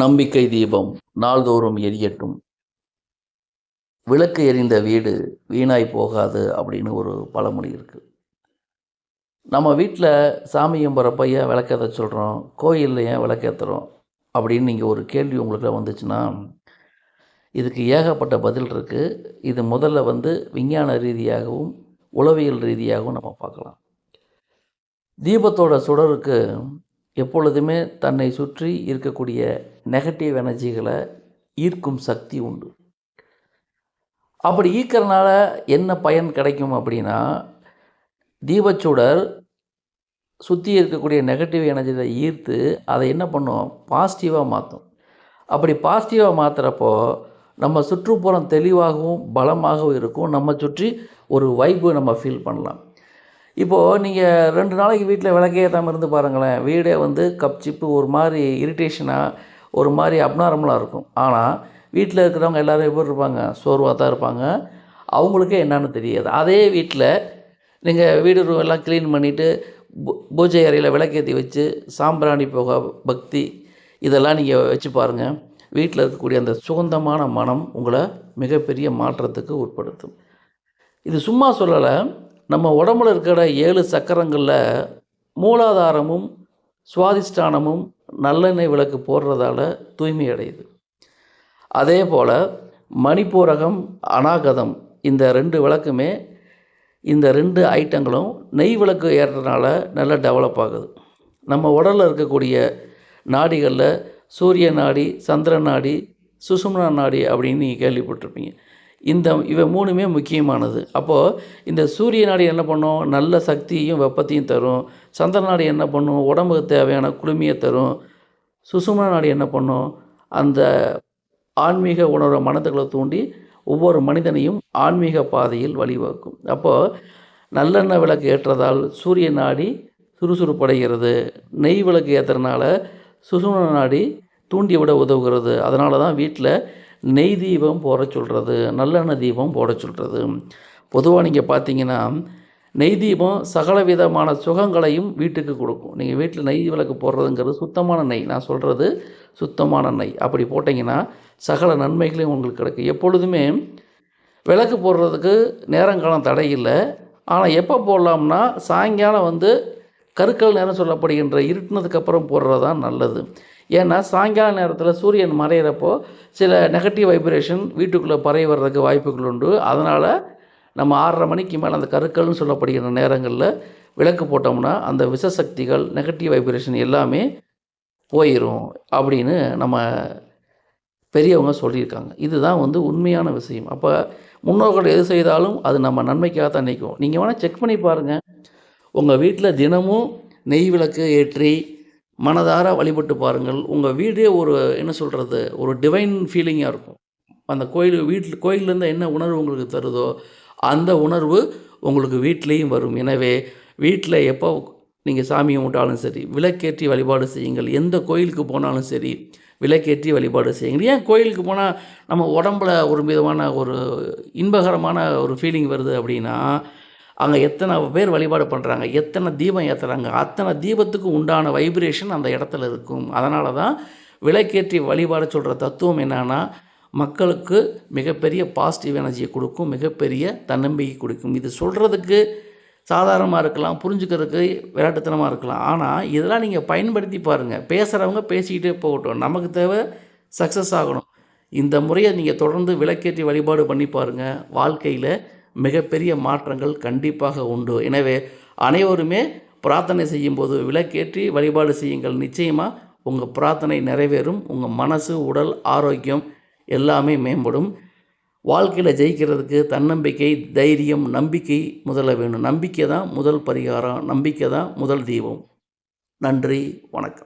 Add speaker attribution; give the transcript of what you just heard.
Speaker 1: நம்பிக்கை தீபம் நாள்தோறும் எரியட்டும். விளக்கு எரிந்த வீடு வீணாய் போகாது அப்படின்னு ஒரு பழமொழி இருக்குது நம்ம வீட்டில் சாமி கும்புறப்ப ஏன் விளக்கேற்ற சொல்கிறோம் கோயிலில் ஏன் விளக்கேற்றுறோம் அப்படின்னு நீங்கள் ஒரு கேள்வி உங்களுக்கு வந்துச்சுன்னா இதுக்கு ஏகப்பட்ட பதில் இருக்குது இது முதல்ல வந்து விஞ்ஞான ரீதியாகவும் உளவியல் ரீதியாகவும் நம்ம பார்க்கலாம். தீபத்தோட சுடருக்கு எப்பொழுதுமே தன்னை சுற்றி இருக்கக்கூடிய நெகட்டிவ் எனர்ஜிகளை ஈர்க்கும் சக்தி உண்டு. அப்படி ஈர்க்கிறனால என்ன பயன் கிடைக்கும் அப்படின்னா தீபச்சுடர் சுற்றி இருக்கக்கூடிய நெகட்டிவ் எனர்ஜியை ஈர்த்து அதை என்ன பண்ணும்? பாசிட்டிவாக மாற்றும். அப்படி பாசிட்டிவாக மாற்றுறப்போ நம்ம சுற்றுப்புறம் தெளிவாகவும் பலமாகவும் இருக்கும். நம்ம சுற்றி ஒரு வைப்பு நம்ம ஃபீல் பண்ணலாம். இப்போது நீங்கள் ரெண்டு நாளைக்கு வீட்டில் விளக்கே ஏற்றாமல் இருந்து பாருங்களேன். வீடே வந்து கப் சிப்பு ஒரு மாதிரி இரிட்டேஷனாக ஒரு மாதிரி அப்னார்மலாக இருக்கும். ஆனால் வீட்டில் இருக்கிறவங்க எல்லோரும் எப்படி இருப்பாங்க? சோர்வாக தான் இருப்பாங்க. அவங்களுக்கே என்னன்னு தெரியாது. அதே வீட்டில் நீங்கள் வீடு ரூம் எல்லாம் க்ளீன் பண்ணிவிட்டு பூஜை அறையில் விளக்கேற்றி வச்சு சாம்பிராணி போக பக்தி இதெல்லாம் நீங்கள் வச்சு பாருங்கள் வீட்டில் இருக்கக்கூடிய அந்த சுகந்தமான மனம் உங்களை மிகப்பெரிய மாற்றத்துக்கு உட்படுத்தும். இது சும்மா சொல்லலை. நம்ம உடம்புல இருக்கிற ஏழு சக்கரங்களில் மூலாதாரமும் சுவாதிஷ்டானமும் நல்லெண்ணெய் விளக்கு போடுறதால தூய்மை அடையுது அதே போல் மணிப்பூரகம் அநாகதம் இந்த ரெண்டு விளக்குமே இந்த ரெண்டு ஐட்டங்களும் நெய் விளக்கு ஏறுறதுனால நல்லா டெவலப் ஆகுது. நம்ம உடலில் இருக்கக்கூடிய நாடிகளில் சூரிய நாடி சந்திர நாடி சுசும்னா நாடி அப்படின்னு நீங்கள் கேள்விப்பட்டிருப்பீங்க. இந்த இவை மூணுமே முக்கியமானது. அப்போது இந்த சூரிய நாடி என்ன பண்ணும்? நல்ல சக்தியும் வெப்பத்தையும் தரும். சந்திர நாடி என்ன பண்ணும்? உடம்புக்கு தேவையான குளுமையை தரும். சுசுமன நாடி என்ன பண்ணும்? அந்த ஆன்மீக உணர்வை மனதுகளை தூண்டி ஒவ்வொரு மனிதனையும் ஆன்மீக பாதையில் வழிவகுக்கும். அப்போது நல்லெண்ணெய் விளக்கு ஏற்றதால் சூரிய நாடி சுறுசுறுப்படைகிறது. நெய் விளக்கு ஏற்றுறதுனால சுசுமன நாடி தூண்டி விட உதவுகிறது. அதனால தான் வீட்டில் நெய் தீபம் போட சொல்கிறது நல்லெண்ணெய் தீபம் போட சொல்கிறது பொதுவாக நீங்கள் பார்த்தீங்கன்னா நெய் தீபம் சகல விதமான சுகங்களையும் வீட்டுக்கு கொடுக்கும். நீங்கள் வீட்டில் நெய் விளக்கு போடுறதுங்கிறது சுத்தமான நெய். நான் சொல்கிறது சுத்தமான நெய். அப்படி போட்டிங்கன்னா சகல நன்மைகளையும் உங்களுக்கு கிடைக்கும். எப்பொழுதுமே விளக்கு போடுறதுக்கு நேரங்காலம் தடை இல்லை. ஆனால் எப்போ போடலாம்னா சாயங்காலம் வந்து கருக்கல் நேரம் சொல்லப்படுகின்ற இருட்டினதுக்கப்புறம் போடுறது தான் நல்லது. ஏன்னா சாயங்கால நேரத்தில் சூரியன் மறையிறப்போ சில நெகட்டிவ் வைப்ரேஷன் வீட்டுக்குள்ளே பரவி வர்றதுக்கு வாய்ப்புகள் உண்டு. அதனால் நம்ம ஆறரை மணிக்கு மேலே அந்த கருக்கள்னு சொல்லப்படுகிற நேரங்களில் விளக்கு போட்டோம்னா அந்த விஷசக்திகள் நெகட்டிவ் வைப்ரேஷன் எல்லாமே போயிடும் அப்படின்னு நம்ம பெரியவங்க சொல்லியிருக்காங்க. இதுதான் வந்து உண்மையான விஷயம். அப்போ முன்னோர்கள் எது செய்தாலும் அது நம்ம நன்மைக்காக தான் நிற்கும். நீங்கள் வேணால் செக் பண்ணி பாருங்கள் உங்கள் வீட்டில் தினமும் நெய் விளக்கு ஏற்றி மனதார வழிபட்டு பாருங்கள். உங்கள் வீடே ஒரு என்ன சொல்கிறது ஒரு டிவைன் ஃபீலிங்காக இருக்கும். அந்த கோயில் வீட்டில் கோயிலேருந்து என்ன உணர்வு உங்களுக்கு தருதோ அந்த உணர்வு உங்களுக்கு வீட்லேயும் வரும். எனவே வீட்டில் எப்போ நீங்கள் சாமி கும்பிட்டாலும் சரி விளக்கேற்றி வழிபாடு செய்யுங்கள். எந்த கோயிலுக்கு போனாலும் சரி விளக்கேற்றி வழிபாடு செய்யுங்கள். ஏன் கோயிலுக்கு போனால் நம்ம உடம்புல ஒரு விதமான ஒரு இன்பகரமான ஒரு ஃபீலிங் வருது அப்படின்னா அங்கே எத்தனை பேர் வழிபாடு பண்ணுறாங்க எத்தனை தீபம் ஏற்றுறாங்க அத்தனை தீபத்துக்கு உண்டான வைப்ரேஷன் அந்த இடத்துல இருக்கும். அதனால தான் விளக்கேற்றி வழிபாடு சொல்கிற தத்துவம் என்னென்னா மக்களுக்கு மிகப்பெரிய பாசிட்டிவ் எனர்ஜியை கொடுக்கும் மிகப்பெரிய தன்னம்பிக்கை கொடுக்கும். இது சொல்கிறதுக்கு சாதாரணமாக இருக்கலாம் புரிஞ்சுக்கிறதுக்கு விளையாட்டுத்தனமாக இருக்கலாம். ஆனால் இதெல்லாம் நீங்கள் பயன்படுத்தி பாருங்கள் பேசுகிறவங்க பேசிக்கிட்டே போகட்டும். நமக்கு தேவை சக்ஸஸ் ஆகணும். இந்த முறையை நீங்கள் தொடர்ந்து விளக்கேற்றி வழிபாடு பண்ணி பாருங்கள் வாழ்க்கையில் மிகப்பெரிய மாற்றங்கள் கண்டிப்பாக உண்டு. எனவே அனைவருமே பிரார்த்தனை செய்யும்போது விளக்கேற்றி வழிபாடு செய்யுங்கள். நிச்சயமாக உங்கள் பிரார்த்தனை நிறைவேறும். உங்கள் மனசு உடல் ஆரோக்கியம் எல்லாமே மேம்படும். வாழ்க்கையில் ஜெயிக்கிறதுக்கு தன்னம்பிக்கை தைரியம் நம்பிக்கை முதல்ல வேணும். நம்பிக்கை தான் முதல் பரிகாரம். நம்பிக்கை தான் முதல் தீபம் நன்றி. வணக்கம்.